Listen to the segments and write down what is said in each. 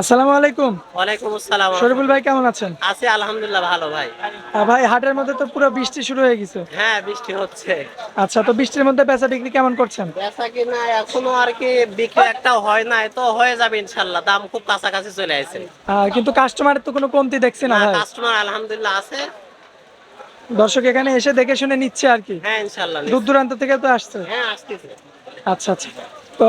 আসসালামু আলাইকুম। ওয়ালাইকুম আসসালাম। শরীফুল ভাই কেমন আছেন? আছি আলহামদুলিল্লাহ ভালো ভাই। ভাই হাটের মধ্যে তো পুরো বৃষ্টি শুরু হয়ে গেছে। হ্যাঁ বৃষ্টি হচ্ছে। আচ্ছা তো বৃষ্টির মধ্যে বেচা বিক্রি কেমন করছেন? বেচা কিনা এখনও আর কি বিক্রি একটা হয় নাই তো হয়ে যাবে ইনশাল্লাহ দাম খুব কাছাকাছি চলে আসে কিন্তু কাস্টমারের তো কোনো কমতি দেখছি না ভাই। কাস্টমার আলহামদুলিল্লাহ আছে। দর্শক এখানে এসে দেখে শুনে নিচ্ছে আর কি। হ্যাঁ ইনশাল্লাহ দূর দূরান্ত থেকে তো আসছে। হ্যাঁ আসতেছে। আচ্ছা আচ্ছা। তো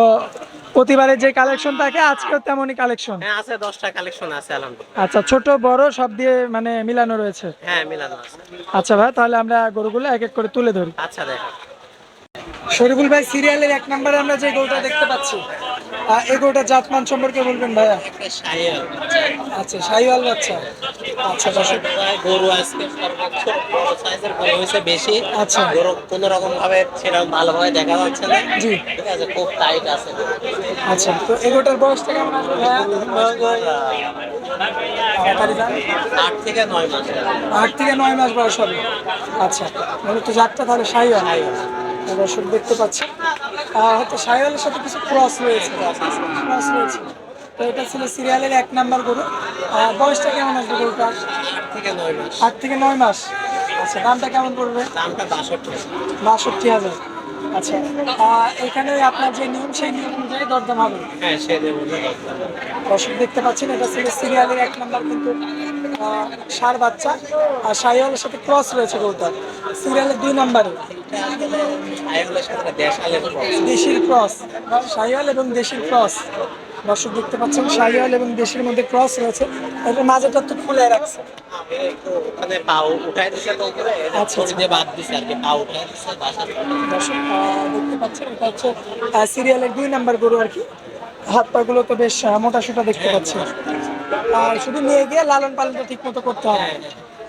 প্রতিবারে যে কালেকশন থাকে আজকেও তেমনই কালেকশন হ্যাঁ আছে দশটা কালেকশন আছে আলহামদুলিল্লাহ। আচ্ছা ছোট বড় সব দিয়ে মানে মিলানো রয়েছে? হ্যাঁ মিলানো আছে। আচ্ছা ভাই তাহলে আমরা গরুগুলো এক এক করে তুলে ধরি। আচ্ছা দেখো। শরীফুল ভাই সিরিয়ালের এক নম্বরে আমরা যে গরুটা দেখতে পাচ্ছি এই গরুটা জাতমান সম্পর্কে বলবেন ভাইয়া? আচ্ছা শাহিওয়াল বাচ্চা। আচ্ছা দর্শক। গরু আজকে সর্বোচ্চ বড় সাইজের গরু হয়েছে বেশি। আচ্ছা। গরু কোন রকম ভাবে সেরকম ভালোভাবে দেখা যাচ্ছে না। জি। ঠিক আছে খুব টাইট আছে। আচ্ছা তো এই গরুটার বয়সটা কেমন আসবে। আট থেকে নয় মাস। আট থেকে নয় মাস বয়স হবে। আচ্ছা তো জাতটা তাহলে শাহিওয়াল দর্শক দেখতে পাচ্ছি। হয়তো শাহিওয়ালের সাথে কিছু ক্রস রয়েছে। ক্রস রয়েছে। তো এটা ছিল সিরিয়ালের এক নাম্বার গরু। বয়সটা কেমন আসবে গরুটার? আট থেকে নয় মাস। আচ্ছা দামটা কেমন পড়বে? দামটা বাষট্টি। বাষট্টি হাজার। আচ্ছা এখানে আপনার যে নিয়ম সেই নিয়ম অনুযায়ী দরদাম হবে। হ্যাঁ দর্শক দেখতে পাচ্ছেন এটা ছিল সিরিয়ালের এক নাম্বার কিন্তু ষাঁড় বাচ্চা। আর সাইওয়ালের সাথে ক্রস রয়েছে গৌতম। সিরিয়ালের দুই নাম্বারে। দেশির ক্রস সাইওয়াল এবং দেশির ক্রস দর্শক দেখতে পাচ্ছেন শাহিওয়াল এবং দেশের মধ্যে ক্রস রয়েছে এটা মাঝেটা তো খুলে রাখছে। দিছে তো উপরে আচ্ছা, আচ্ছা। দিয়ে বাদ দিছে আর কি পা উঠাই দিছে বাসা দর্শক দেখতে পাচ্ছেন এটা হচ্ছে সিরিয়ালের দুই নাম্বার গরু আর কি। হাত পা গুলো তো বেশ মোটা সোটা দেখতে পাচ্ছি। আর শুধু নিয়ে গিয়ে লালন পালনটা ঠিক মতো করতে হবে।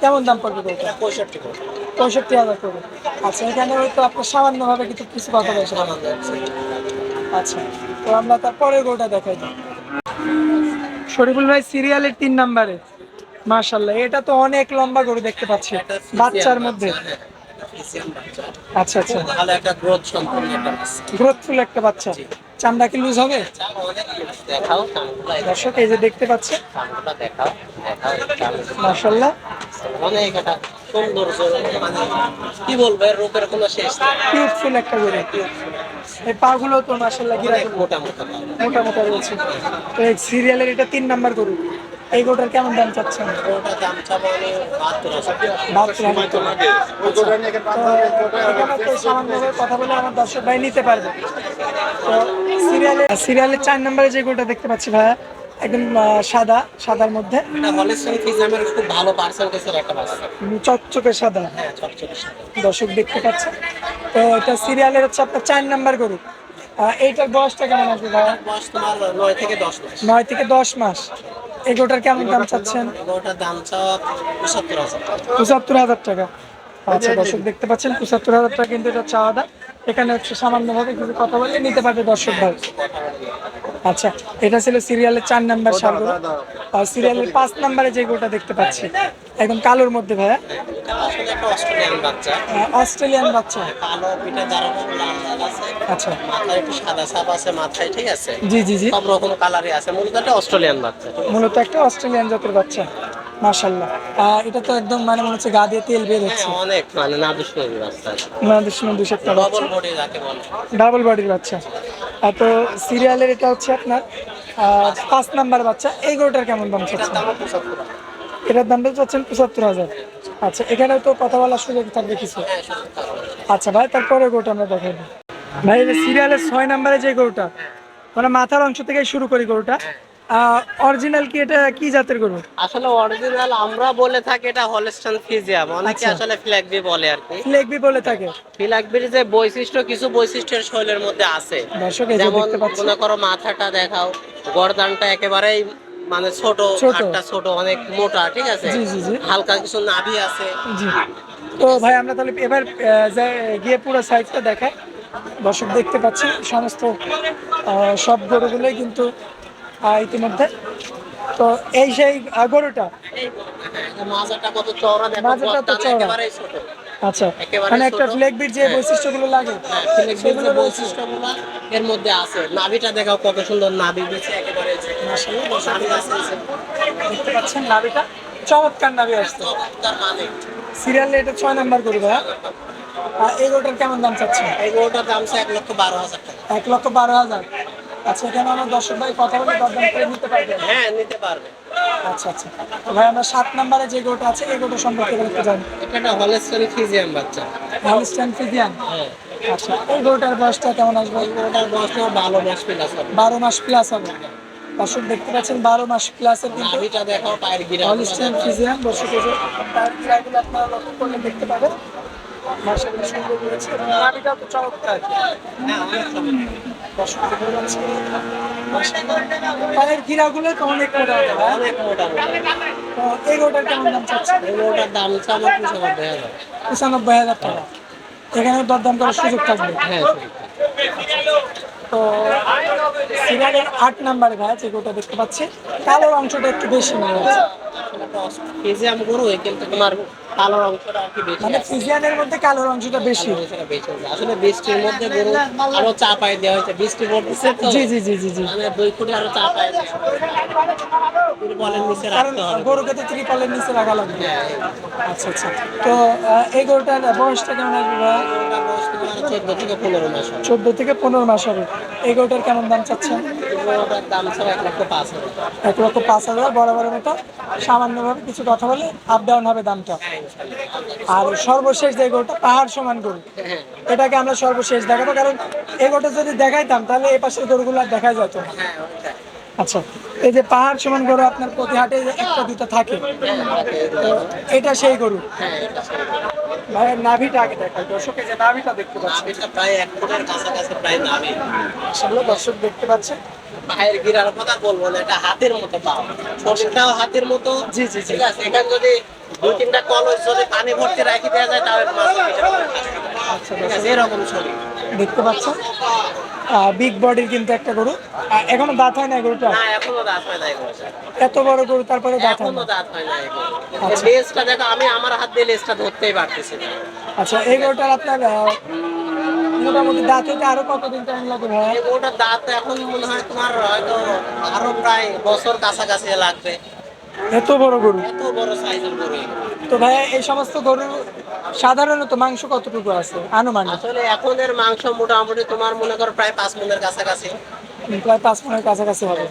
কেমন দাম পড়বে গরুটা? পঁয়ষট্টি পঁয়ষট্টি হাজার করে আচ্ছা এখানে হয়তো আপনার সামান্য ভাবে কিছু কিছু কথা বলছে আচ্ছা। তো আমরা তারপরে গরুটা দেখাই দিই। শরীফুল ভাই সিরিয়ালের তিন নাম্বারে মার্শাল্লাহ এটা তো অনেক লম্বা গরু দেখতে পাচ্ছি বাচ্চার মধ্যে। আচ্ছা আচ্ছা। ভালো একটা গ্রোথ একটা গ্রোথফুল একটা বাচ্চা। চামড়া কি লুজ হবে। দেখাও দর্শক এই যে দেখতে পাচ্ছে। দেখাও অনেক মানে কি বলব এর রূপের কোনো শেষ নেই। কিউটফুল একটা গরু এই পাগুলো তো মাসাল্লাহ গিরা মোটা মোটা মোটা মোটা রয়েছে। তো এই সিরিয়ালের এটা তিন নাম্বার গরু। এই গোটার কেমন দাম চাচ্ছেন? কথা বলে আমার দর্শক ভাই নিতে পারবে। তো সিরিয়ালে সিরিয়ালের চার নম্বরে যে গোটা দেখতে পাচ্ছি ভাইয়া একদম সাদা সাদার মধ্যে। খুব ভালো পার্সেন্টেজের একটা বাচ্চা চকচকে সাদা। হ্যাঁ চকচকে সাদা। দর্শক দেখতে পাচ্ছে তো এটা সিরিয়ালের হচ্ছে আপনার চার নাম্বার গরু। এইটার বয়সটা কেমন আসবে বয়স তোমার নয় থেকে দশ মাস। নয় থেকে দশ মাস। এই গরুটার কেমন দাম চাচ্ছেন? দাম পঁচাত্তর হাজার। পঁচাত্তর হাজার টাকা। আচ্ছা দর্শক দেখতে পাচ্ছেন পঁচাত্তর হাজার টাকা কিন্তু এটা চাওয়া দাম। এখানে হচ্ছে সামান্যভাবে কিছু কথা বলে নিতে পারবে দর্শক ভাই। আচ্ছা এটা ছিল সিরিয়ালের চার নাম্বার সারগুলো আর সিরিয়ালের পাঁচ নাম্বারে যে গোটা দেখতে পাচ্ছি একদম কালোর মধ্যে ভাইয়া। অস্ট্রেলিয়ান বাচ্চা। আছে। আচ্ছা। মাথায় একটু সাদা সাপ আছে মাথায় ঠিক আছে? জি জি জি। সব রকম কালারই আছে মূলত একটা অস্ট্রেলিয়ান বাচ্চা। মূলত একটা অস্ট্রেলিয়ান জাতের বাচ্চা মাশাল্লাহ আহ, এটা তো একদম মানে মনে হচ্ছে গা দিয়ে তেল বের হচ্ছে। হ্যাঁ অনেক মানে না দুষ্করি বাচ্চা। নয় দশমিক দুশো একটা বডি যাকে বলে। ডাবল বডির বাচ্চা। তো সিরিয়ালের এটা হচ্ছে আপনার পাঁচ নাম্বার বাচ্চা। এই গরুটার কেমন দাম চাচ্ছেন। এটার দামটা চাচ্ছেন পঁচাত্তর হাজার। আচ্ছা এখানে তো কথা বলার সুযোগ থাকবে কিছু। হ্যাঁ। আচ্ছা ভাই তারপরে গরুটা আমরা দেখাই। ভাই সিরিয়ালের ছয় নাম্বারে যে গরুটা মানে মাথার অংশ থেকে শুরু করি গরুটা। অরিজিনাল কি এটা কি জাতের গরু? আসলে অরিজিনাল আমরা বলে থাকি এটা হলস্টন ফিজিয়াম অনেকে আচ্ছা। আসলে ফ্ল্যাগবি বলে আর কি। লেগবি বলে থাকে। ফ্ল্যাগবির যে বৈশিষ্ট্য কিছু বৈশিষ্ট্যের শৈলের মধ্যে আছে। যেমন দেখতে পাচ্ছি। মনে করো মাথাটা দেখাও গরদানটা একেবারেই মানে ছোট। হাতটা ছোট অনেক মোটা ঠিক আছে। হালকা কিছু নাভি আছে। তো ভাই আমরা তাহলে এবার গিয়ে পুরো সাইজটা দেখাই। দর্শক দেখতে পাচ্ছি সমস্ত সব গরুগুলোই কিন্তু ইতিমধ্যে। তো এই সেই গরুটা মাজাটা কত চওড়া মাজাটা তো চওড়া। আচ্ছা মানে একটা ছোট। ফ্লেগবির যে হ্যাঁ। বৈশিষ্ট্যগুলো লাগে হ্যাঁ, সেগুলো। বৈশিষ্ট্যগুলো এর মধ্যে আছে। নাভিটা দেখাও কত সুন্দর নাভি দিচ্ছে একেবারে দেখতে পাচ্ছেন নাভিটা? চমৎকার নাভি আসছে। সিরিয়াল এটা ছয় নাম্বার গরু ভাইয়া। আর এই গরুটার কেমন দাম চাচ্ছেন? এই গরুটার দাম এক লক্ষ বারো হাজার এক লক্ষ বারো হাজার। আচ্ছা এখানে আমার দর্শক ভাই কথা বলে দরদাম করে নিতে হ্যাঁ নিতে পারবে। আচ্ছা আচ্ছা। তো ভাই আমরা সাত নাম্বারে যে গরুটা আছে এই গরুটা সম্পর্কে একটু জানি। এটা বাচ্চা। Holstein Friesian? হ্যাঁ। আচ্ছা এই গরুটার বয়সটা কেমন আসবে? এই তোমার ভালো মাস প্লাস হবে। বারো মাস প্লাস হবে। দর্শক দেখতে পাচ্ছেন বারো মাস প্লাসের কিন্তু দেখাও পায়ের গিরা হলিস্টাইন ফিজিয়ান দর্শক এই যে আপনারা লক্ষ্য করলে দেখতে পাবেন। সুন্দর রয়েছে। এবং নাভিটাও তো চমৎকার। হ্যাঁ অনেক। দর্শক। পায়ের গিরাগুলো তো অনেক মোটা? অনেক মোটা তো এই গরুটার কেমন দাম চাচ্ছে? এই গরুটার দাম হচ্ছে পঁচানব্বই হাজার। টাকা। এখানে দরদাম করার সুযোগ থাকবে? হ্যাঁ তো সিরিয়ালের আট নাম্বারে ভাই যে গরুটা দেখতে পাচ্ছি কালোর অংশটা একটু বেশি মনে হচ্ছে। ফিজিয়াম গরু কিন্তু তোমার কালোর অংশটা আর কি বেশি মানে। মধ্যে কালোর অংশটা বেশি। বেশি আসলে বৃষ্টির মধ্যে গরু আরও চাপাই দেওয়া হয়েছে। বৃষ্টি পড়তেছে তো। জি জি জি জি জি। মানে দুই আরও বলের নিচে রাখতে হবে গরুকে তো ত্রিপলের নিচে রাখা লাগবে। আচ্ছা আচ্ছা। তো এই গরুটার বয়সটা কেমন আসবে ভাই? চোদ্দ থেকে পনেরো মাস চোদ্দ থেকে পনেরো মাস হবে। এই গরুটার কেমন দাম চাচ্ছেন? দাম এক লক্ষ পাঁচ হাজার। এক লক্ষ পাঁচ হাজার বরাবরের মতো সামান্যভাবে কিছু কথা বলে আপ ডাউন হবে দামটা। আর সর্বশেষ যে গরুটা পাহাড় সমান গরু। এটাকে আমরা সর্বশেষ দেখাবো কারণ এই গরুটা যদি দেখাইতাম তাহলে এই পাশের গরুগুলো আর দেখা যেত না। আচ্ছা এই যে পাহাড় সমান গরু আপনার প্রতি হাটে একটা দুটো থাকে তো এটা সেই গরু। ভাইয়ের নাভিটা আগে দেখাই দর্শক যে নাভিটা দেখতে পাচ্ছেন। এটা প্রায় এক ফুটের কাছাকাছি প্রায় নামে সেগুলো দর্শক দেখতে পাচ্ছেন। পায়ের গিরার কথা বলব না এটা হাতের মতো পাও। শরীরটাও হাতের মতো। জি, জি। ঠিক আছে এখানে যদি দুই তিনটা কলস যদি পানি ভর্তি রাখি দেওয়া যায় তাহলে মাছ আচ্ছা ঠিক আছে এরকম শরীর দেখতে পাচ্ছেন? বিগ বডির কিন্তু একটা গরু। এখনও দাঁত হয় না গরুটা? না এখনও দাঁত হয় না এত বড় গরু তারপরে দাঁত হয় না দাঁত হয় না আচ্ছা। লেজটা দেখো আমি আমার হাত দিয়ে লেজটা ধরতেই পারতেছি না। আচ্ছা এই গরুটার আপনার মোটামুটি দাঁত হইতে আরও কতদিন টাইম লাগে ভাই? গরুটার দাঁত এখন মনে হয় তোমার হয়তো আরও প্রায় বছর কাছাকাছি লাগবে। এত বড় গরু? এত বড় সাইজের গরু তো ভাই এই সমস্ত গরু সাধারণত মাংস কতটুকু আছে? আনুমানিক। আসলে এখনের মাংস মোটামুটি তোমার মনে করো প্রায় পাঁচ মনের কাছাকাছি। প্রায় পাঁচ মনের কাছাকাছি হবে।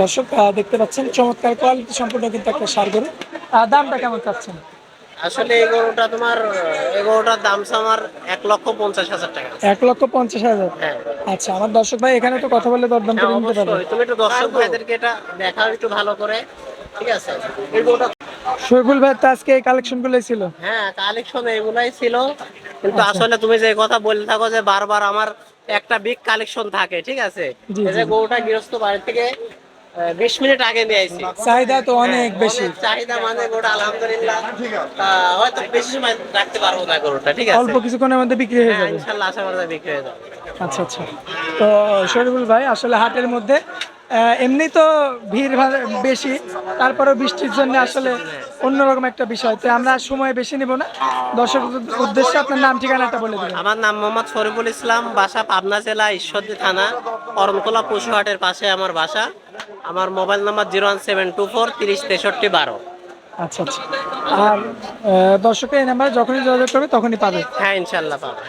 দর্শক দেখতে পাচ্ছেন চমৎকার কোয়ালিটি সম্পূর্ণ কিন্তু একটা সার গরু। দামটা কেমন চাচ্ছেন? আসলে এই গরুটা তোমার এই গরুটার দাম আমার এক লক্ষ পঞ্চাশ হাজার টাকা। এক লক্ষ পঞ্চাশ হাজার? হ্যাঁ। আচ্ছা আমার দর্শক ভাই এখানে তো কথা বলে দরদাম হ্যাঁ, করে নিতে পারবে তুমি একটু দর্শক ভাইদেরকে এটা দেখাও একটু ভালো করে ঠিক আছে? শৈফুল ভাই তো আজকে এই কালেকশন গুলোই ছিল। হ্যাঁ কালেকশন এগুলাই ছিল। কিন্তু আসলে তুমি যে কথা বলে থাকো যে বারবার আমার একটা বিগ কালেকশন থাকে ঠিক আছে? যে গরুটা গৃহস্থ বাড়ি থেকে বিশ মিনিট আগে নিয়ে আইছি। চাহিদা তো অনেক বেশি। চাহিদা মানে গোটা আলহামদুলিল্লাহ। হয়তো বেশি সময় রাখতে পারব না গরুটা ঠিক আছে? অল্প কিছুক্ষণের মধ্যে বিক্রি হয়ে হ্যাঁ যাবে ইনশাল্লাহ আশা করা যায় বিক্রি হয়ে যাবে। আচ্ছা আচ্ছা। তো শরীফুল ভাই আসলে হাটের মধ্যে এমনি তো ভিড় ভাড় বেশি তারপরেও বৃষ্টির জন্য আসলে অন্যরকম একটা বিষয়। তো আমরা সময় বেশি নিব না। দর্শক উদ্দেশ্যে আপনার নাম ঠিকানাটা বলে দেবেন। আমার নাম মোহাম্মদ শরীফুল ইসলাম বাসা পাবনা জেলা ঈশ্বরদী থানা করমতলা পশুহাটের পাশে আমার বাসা। আমার mobile number zero one seven two four তিরিশ তেষট্টি বারো। আচ্ছা আচ্ছা। আর দর্শকের এই নাম্বারে যখনই যোগাযোগ করবে তখনই পাবে। হ্যাঁ ইনশাল্লাহ পাবো।